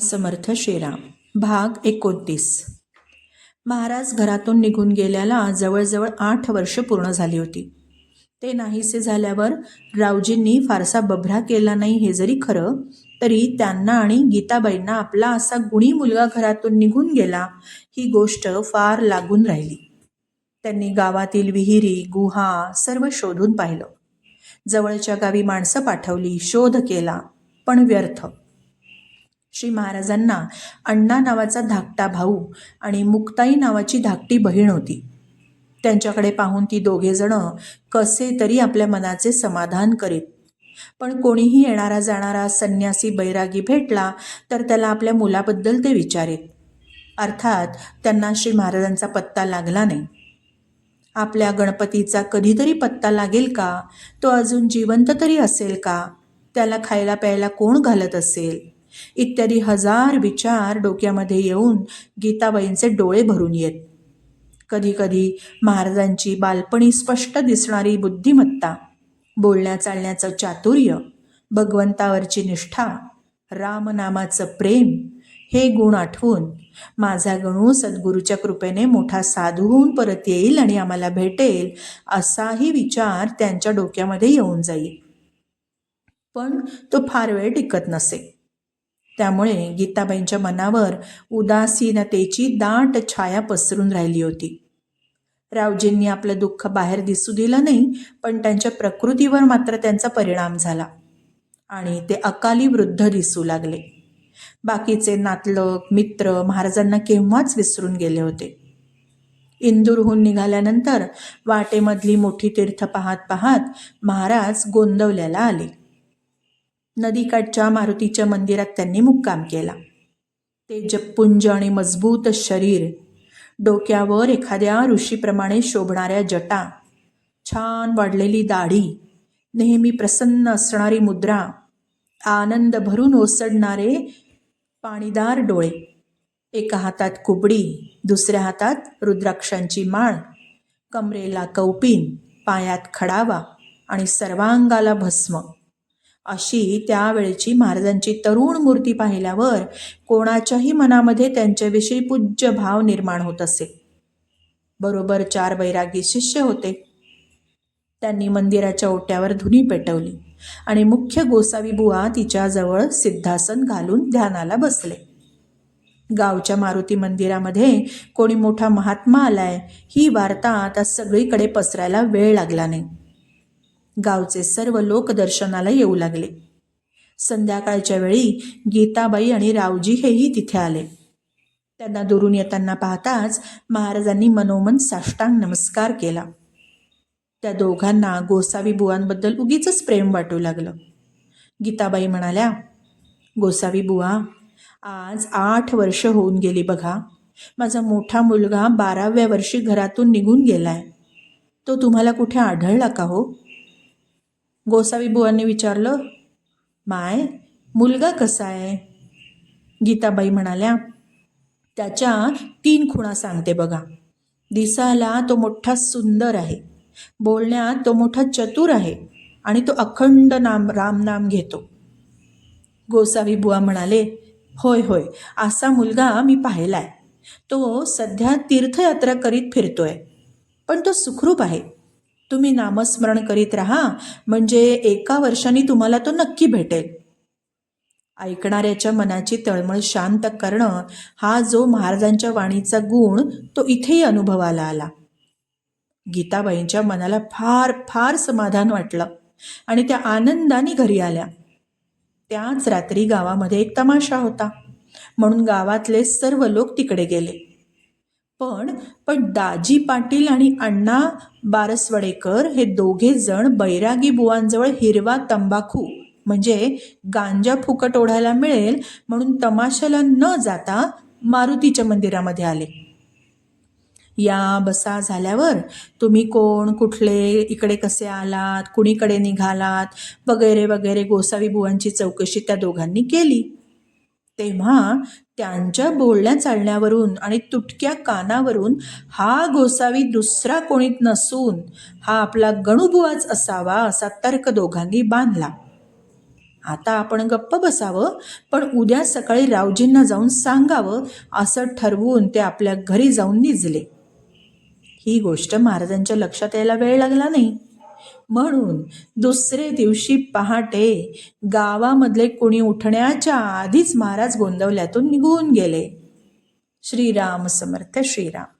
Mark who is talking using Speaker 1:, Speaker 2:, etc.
Speaker 1: समर्थ श्रीराम. भाग एकोणतीस. महाराज घरातून निघून गेल्याला जवळजवळ आठ वर्ष पूर्ण झाली होती. ते नाहीसे झाल्यावर रावजींनी फारसा बभरा केला नाही हे जरी खरं तरी त्यांना आणि गीताबाईंना आपला असा गुणी मुलगा घरातून निघून गेला ही गोष्ट फार लागून राहिली. त्यांनी गावातील विहिरी गुहा सर्व शोधून पाहिलं. जवळच्या गावी माणसं पाठवली शोध केला पण व्यर्थ. श्री महाराजांना अण्णा नावाचा धाकटा भाऊ आणि मुक्ताई नावाची धाकटी बहीण होती. त्यांच्याकडे पाहून ती दोघेजणं कसे तरी आपल्या मनाचे समाधान करीत. पण कोणीही येणारा जाणारा संन्यासी बैरागी भेटला तर त्याला आपल्या मुलाबद्दल ते विचारेत. अर्थात त्यांना श्री महाराजांचा पत्ता लागला नाही. आपल्या गणपतीचा कधीतरी पत्ता लागेल का? तो अजून जिवंत तरी असेल का? त्याला खायला प्यायला कोण घालत असेल? इत्यादी हजार विचार डोक्यामध्ये येऊन गीताबाईंचे डोळे भरून येत. कधीकधी महाराजांची बालपणी स्पष्ट दिसणारी बुद्धिमत्ता बोलण्या चालण्याचं चातुर्य भगवंतावरची निष्ठा रामनामाचं प्रेम हे गुण आठवून माझा गणू सद्गुरूच्या कृपेने मोठा साधू होऊन परत येईल आणि आम्हाला भेटेल असाही विचार त्यांच्या डोक्यामध्ये येऊन जाईल. पण तो फार वेळ टिकत नसे. त्यामुळे गीताबाईंच्या मनावर उदासीनतेची दाट छाया पसरून राहिली होती. रावजींनी आपलं दुःख बाहेर दिसू दिलं नाही पण त्यांच्या प्रकृतीवर मात्र त्यांचा परिणाम झाला आणि ते अकाली वृद्ध दिसू लागले. बाकीचे नातलग मित्र महाराजांना केव्हाच विसरून गेले होते. इंदूरहून निघाल्यानंतर वाटेमधली मोठी तीर्थ पाहत पाहत महाराज गोंदवल्याला आले. नदीकाठच्या मारुतीच्या मंदिरात त्यांनी मुक्काम केला. ते जप्पुंज आणि मजबूत शरीर डोक्यावर एखाद्या ऋषीप्रमाणे शोभणाऱ्या जटा छान वाढलेली दाढी नेहमी प्रसन्न असणारी मुद्रा आनंद भरून ओसडणारे पाणीदार डोळे एका हातात कुबडी दुसऱ्या हातात रुद्राक्षांची माळ कमरेला कौपीन पायात खडावा आणि सर्वांगाला भस्म. अशी त्यावेळची महाराजांची तरुण मूर्ती पाहिल्यावर कोणाच्याही मनामध्ये त्यांच्याविषयी पूज्य भाव निर्माण होत असे. बरोबर चार बैरागी शिष्य होते. त्यांनी मंदिराच्या ओट्यावर धुनी पेटवली आणि मुख्य गोसावी बुवा तिच्याजवळ सिद्धासन घालून ध्यानाला बसले. गावच्या मारुती मंदिरामध्ये कोणी मोठा महात्मा आलाय ही वार्ता आता सगळीकडे पसरायला वेळ लागला नाही. गावचे सर्व लोक दर्शनाला येऊ लागले. संध्याकाळच्या वेळी गीताबाई आणि रावजी हेही तिथे आले. त्यांना दुरून येताना पाहताच महाराजांनी मनोमन साष्टांग नमस्कार केला. त्या दोघांना गोसावी बुवांबद्दल उगीच प्रेम वाटू लागलं. गीताबाई म्हणाल्या गोसावी बुवा आज आठ वर्ष होऊन गेली बघा. माझा मोठा मुलगा बाराव्या वर्षी घरातून निघून गेलाय. तो तुम्हाला कुठे आढळला का हो? गोसावी बुवांनी विचारलं माय मुलगा कसा आहे? गीताबाई म्हणाल्या त्याच्या तीन खुणा सांगते बघा. दिसायला तो मोठा सुंदर आहे. बोलण्यात तो मोठा चतुर आहे आणि तो अखंड नाम रामनाम घेतो. गोसावी बुवा म्हणाले होय होय असा मुलगा मी पाहिलाय. तो सध्या तीर्थयात्रा करीत फिरतोय. पण तो सुखरूप आहे. तुम्ही नामस्मरण करीत राहा. म्हणजे एका वर्षाने तुम्हाला तो नक्की भेटेल. ऐकणाऱ्याच्या मनाची तळमळ शांत करणं हा जो महाराजांच्या वाणीचा गुण तो इथेही अनुभवाला आला. गीताबाईंच्या मनाला फार फार समाधान वाटलं आणि त्या आनंदाने घरी आल्या. त्याच रात्री गावामध्ये एक तमाशा होता. म्हणून गावातले सर्व लोक तिकडे गेले. पण पण दाजी पाटील आणि अण्णा बारसवडेकर हे दोघे जण बैरागी बुवांजवळ हिरवा तंबाखू म्हणजे गांजा फुकट ओढायला मिळेल म्हणून तमाशाला न जाता मारुतीच्या मंदिरामध्ये आले. या बसा झाल्यावर तुम्ही कोण कुठले इकडे कसे आलात कुणीकडे निघालात वगैरे वगैरे गोसावी बुवांची चौकशी त्या दोघांनी केली. तेव्हा त्यांच्या बोलण्या चालण्यावरून आणि तुटक्या कानावरून हा गोसावी दुसरा कोणीत नसून हा आपला गणुबुवाच असावा असा तर्क दोघांनी बांधला. आता आपण गप्प बसावं पण उद्या सकाळी रावजींना जाऊन सांगावं असं ठरवून ते आपल्या घरी जाऊन निजले. ही गोष्ट महाराजांच्या लक्षात यायला वेळ लागला नाही. म्हणून दुसरे दिवशी पहाटे गावामधले कुणी उठण्याच्या आधीच महाराज गोंदवल्यातून निघून गेले. श्रीराम समर्थ श्रीराम.